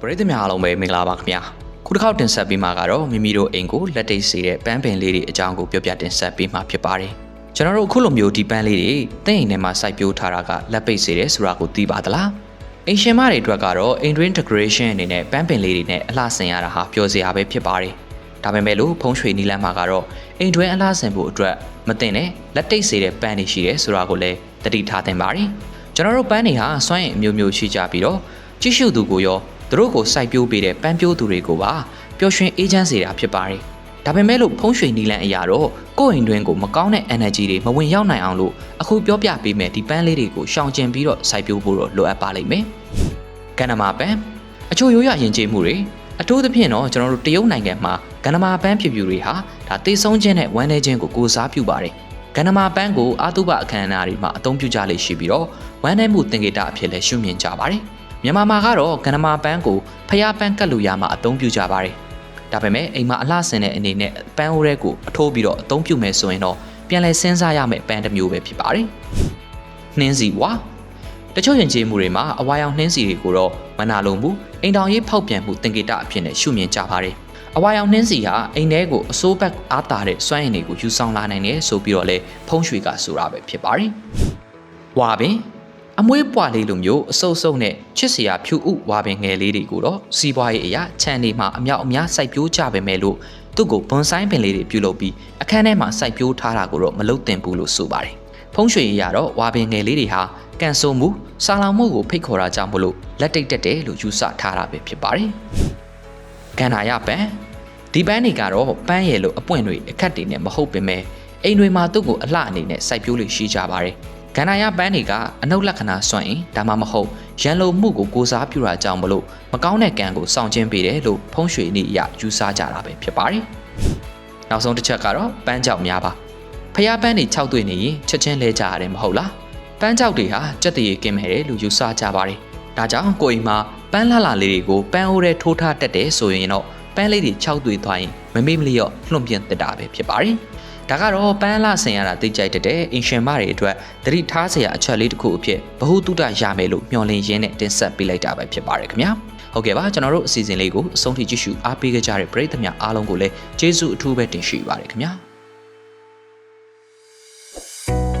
ပရိသတ်များအားလုံးပဲမင်္ဂလာပါခင်ဗျာခုတစ်ခေါက်တင်ဆက်ပေးမှာကတော့မိမိတို့အိမ်ကိုလက်တိတ်စေတဲ့ပန်းပင်လေးတွေအကြောင်းကိုပြောပြတင်ဆက်ပေးမှာဖြစ်ပါတယ်ကျွန်တော်တို့အခုလိုမျိုးဒီပန်းလေးတွေတဲ့အိမ်ထဲမှာစိုက်ပျိုးထားတာကလက်ပိတ်စေတယ်ဆိုတာကိုသိပါသလားအိမ်ရှင်မတွေအတွက်ကတော့အိမ်တွင်း decoration အနေနဲ့ပန်းပင်လေးတွေနဲ့အလှဆင်ရတာဟာပျော်စရာပဲဖြစ်ပါတယ်ဒါပေမဲ့လို့ဖုံးရွှေနီလန်းမှာကတော့အိမ်တွင်းအလှဆင်ဖို့အတွက်မတင်တဲ့လက်တိတ်စေတဲ့ပန်းတွေရှိတယ်ဆိုတာကိုလည်းသတိထားသင့်ပါတယ်ကျွန်တော်တို့ပန်းတွေဟာစွမ်းရည်အမျိုးမျိုးရှိကြပြီးတော့ကြည့်ရှုသူကိုရော သူတို့ကိုစိုက်ပျိုးပေးတဲ့ပန်းပြိုးသူတွေကိုပါပျော်ရွှင်အေးချမ်းစေတာဖြစ်ပါတယ်။ဒါပေမဲ့လို့ဖုံးရွှေနီလန်အရာတော့ကိုယ့်အိမ်တွင်းကိုမကောင်းတဲ့ energy တွေမဝင်ရောက်နိုင်အောင်လို့အခုပြောပြပေးမယ်ဒီပန်းလေးတွေကိုရှောင်ကျဉ်ပြီးတော့စိုက်ပျိုးဖို့တော့လိုအပ်ပါလိမ့်မယ်။ကန္နမာပန်းအချို့ရိုးရယဉ်ကျေးမှုတွေအထူးသဖြင့်တော့ကျွန်တော်တို့တရုတ်နိုင်ငံမှာကန္နမာပန်းဖြူဖြူတွေဟာဒါတေဆုံးခြင်းနဲ့ဝမ်းနည်းခြင်းကိုကိုစားပြုပါတယ်။ကန္နမာပန်းကိုအာတုပအခမ်းအနားတွေမှာအသုံးပြုကြလေရှိပြီးတော့ဝမ်းနည်းမှုသင်္ကေတအဖြစ်လည်းရှုမြင်ကြပါတယ်။ မြန်မာမှာကတော့ကန္နမာပန်းကိုဖျားပန်းကတ်လို့ရမှာအသုံးပြုကြပါတယ်။ဒါပေမဲ့အိမ်မှာအလှဆင်တဲ့အနေနဲ့ပန်းအိုးရဲကိုအထိုးပြီးတော့အသုံးပြုမယ်ဆိုရင်တော့ပြန်လဲစဉ်းစားရမယ့်ပန်းတစ်မျိုးပဲဖြစ်ပါတယ်။နှင်းစီဝါတချို့ယဉ်ကျေးမှုတွေမှာအဝါရောင်နှင်းစီတွေကိုတော့မနာလိုမှုအိမ်တော်ရေးဖောက်ပြန်မှုသင်္ကေတအဖြစ်နဲ့ရှုမြင်ကြပါတယ်။အဝါရောင်နှင်းစီဟာအိမ်ထဲကိုအစိုးဘက်အားတာတဲ့စွမ်းရည်တွေကိုယူဆောင်လာနိုင်တယ်ဆိုပြီးတော့လေဖုံးရွှေကဆိုတာပဲဖြစ်ပါတယ်။ဝါပင် အမွေးပွားလေးလိုမျိုးအဆုပ်ဆုပ်နဲ့ချစ်စရာဖြူဥဝါပင်ငယ်လေးတွေကိုတော့စီးပွားရေးအရာခြံနေမှာအမြောက်အများစိုက်ပျိုးကြပေမဲ့လို့သူ့ကိုဘွန်ဆိုင်ပင်လေးတွေပြုလုပ်ပြီးအခန်းထဲမှာစိုက်ပျိုးထားတာကိုတော့မလုပ်သင့်ဘူးလို့ဆိုပါတယ်။ဖုံးရွှေရတော့ဝါပင်ငယ်လေးတွေဟာကန်ဆိုမှုစာလောင်မှုကိုဖိတ်ခေါ်တာကြောင့်မလို့လက်တိတ်တက်တယ်လို့ယူဆထားတာပဲဖြစ်ပါတယ်။ကန်နာရပန်ဒီပန်းတွေကတော့ပန်းရည်လို့အပွင့်တွေအခက်တွေနဲ့မဟုတ်ပင်မဲ့အိမ်တွေမှာသူ့ကိုအလှအနေနဲ့စိုက်ပျိုးလို့ရှိကြပါတယ်။ ကန္နာရပန်းတွေကအနုလက္ခဏာစွန့်ရင်ဒါမှမဟုတ်ရန်လိုမှုကိုကိုစားပြုတာကြောင့်မလို့မကောင်းတဲ့ကံကိုစောင့်ကျဉ်ပေးတယ်လို့ဖုံးရွှေနည်းအရယူဆကြတာပဲဖြစ်ပါတယ်။နောက်ဆုံးတစ်ချက်ကတော့ပန်းကြောက်များပါ။ဖျားပန်းတွေ၆တွေ့နေရင်ချက်ချင်းလဲကြရတယ်မဟုတ်လား။ပန်းကြောက်တွေဟာကြက်တရေကင်းမဲ့တယ်လို့ယူဆကြပါတယ်။ဒါကြောင့်ကိုအိမ်မှာပန်းလှလှလေးတွေကိုပန်းအိုးထဲထိုးထားတတ်တယ်ဆိုရင်တော့ပန်းလေးတွေ၆တွေ့သွားရင်မမေ့မလျော့လွှင့်ပြင်းတက်တာပဲဖြစ်ပါတယ်။ ဒါကတော့ပန်းလာဆင်ရတာသိကြိုက်တဲ့အင်ရှင်မတွေအတွက်သတိထားစရာအချက်လေးတစ်ခုအဖြစ်ဘ ഹു တုတရမယ်လို့မျှော်လင့်ရင်းနဲ့တင်ဆက်ပေးလိုက်တာပဲဖြစ်ပါတယ်ခင်ဗျာဟုတ်ကဲ့ပါကျွန်တော်တို့အစီအစဉ်လေးကိုအဆုံးထိကြည့်ရှုအားပေးကြကြတဲ့ပရိသတ်များအားလုံးကိုလည်းကျေးဇူးအထူးပဲတင်ရှိပါတယ်ခင်ဗျာ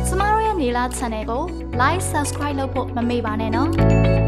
ကျမတို့ရဲ့နေလာ channel ကို like subscribe လုပ်ဖို့မမေ့ပါနဲ့နော်